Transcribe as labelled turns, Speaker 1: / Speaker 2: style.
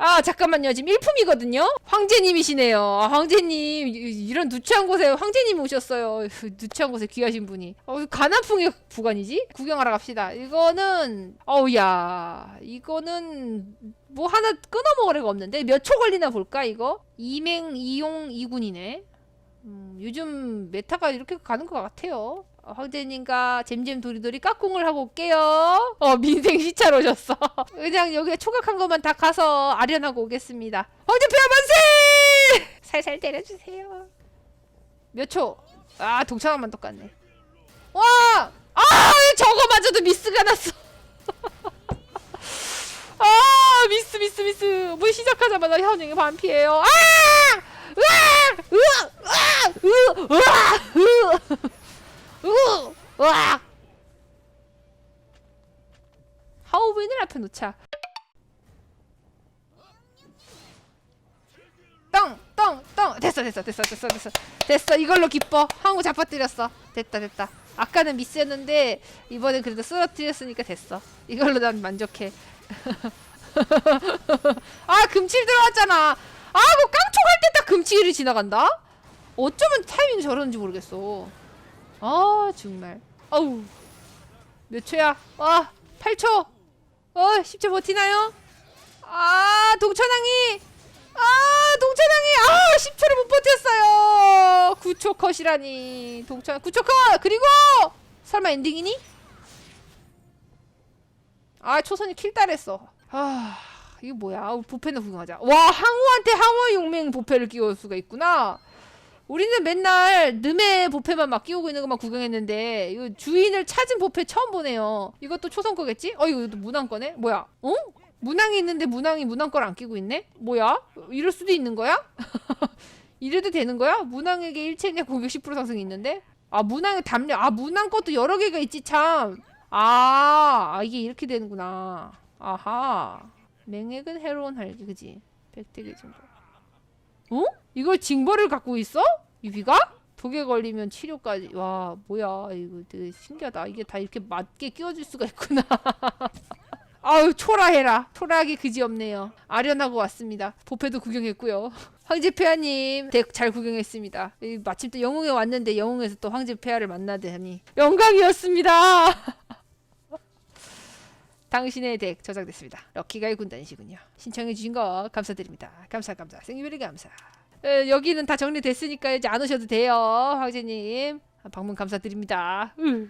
Speaker 1: 아 잠깐만요. 지금 일품이거든요? 황제님이시네요. 아, 황제님 이- 이런 누추한 곳에 황제님이 오셨어요. 누추한 곳에 귀하신 분이. 어, 가난풍의 구간이지? 구경하러 갑시다. 이거는 어우야 이거는 뭐 하나 끊어 먹으래가 없는데? 몇 초 걸리나 볼까 이거? 이맹 이용 이군이네. 음, 요즘 메타가 이렇게 가는 것 같아요. 어, 황제님과 잼잼 도리도리 깍꿍을 하고 올게요. 어 민생 시차로 오셨어. 그냥 여기에 초각한 것만 다 가서 아련하고 오겠습니다. 황제폐하 만세! 살살 때려주세요. 몇 초? 아 동창한만 똑같네. 와! 아 저거마저도 미스가 났어. 아 미스 미스 미스. 뭐 시작하자마자 현영이 반피해요. 아! 으아! 으아! 으아! 으아! 으아! 으! 으악! 하우빈을 앞에 놓자. 땅! 땅! 땅! 됐어 됐어 됐어 됐어 됐어 됐어 이걸로 기뻐 항우 잡아뜨렸어 됐다 됐다 아까는 미스였는데 이번엔 그래도 쓰러뜨렸으니까 됐어 이걸로 난 만족해 아 금칠 들어왔잖아 아그 깡총 할 때 딱 금칠이 지나간다? 어쩌면 타이밍이 저러는지 모르겠어 아 정말. 어우. 몇 초야? 와 8초. 어 10초 버티나요? 아 동천왕이. 아 동천왕이. 아 10초를 못 버텼어요. 9초 컷이라니. 동천 9초 컷! 그리고 설마 엔딩이니? 아 초선이 킬 따랬어. 아 이거 뭐야? 아, 부패는 구경하자. 와 항우한테 항우의 용맹 부패를 끼울 수가 있구나 우리는 맨날 늠의 보패만 막 끼우고 있는 것만 구경했는데 이거 주인을 찾은 보패 처음 보네요. 이것도 초성 거겠지? 어 이거 문항 거네? 뭐야? 어? 문항이 있는데 문항이 문항 걸 안 끼고 있네? 뭐야? 이럴 수도 있는 거야? 이래도 되는 거야? 문항에게 일체냐 공격 10% 상승이 있는데? 아 문항의 담력 아 문항 것도 여러 개가 있지 참. 아, 아 이게 이렇게 되는구나. 아하. 맹액은 해로운 할기 그지? 백대기 정도. 어? 이걸 징벌을 갖고 있어? 유비가? 독에 걸리면 치료까지. 와, 뭐야. 이거 되게 신기하다. 이게 다 이렇게 맞게 끼워줄 수가 있구나. 아유, 초라해라. 초라하기 그지없네요. 아련하고 왔습니다. 보패도 구경했고요. 황제폐하님 덱잘 구경했습니다. 이 마침 또 영웅에 왔는데 영웅에서 또 황제폐하를 만나다니 영광이었습니다. 당신의 덱 저장됐습니다. 럭키가의 군단이시군요. 신청해주신 거 감사드립니다. 감사 감사 생유베리 감사. 에, 여기는 다 정리됐으니까 이제 안 오셔도 돼요, 황제님. 방문 감사드립니다. 으.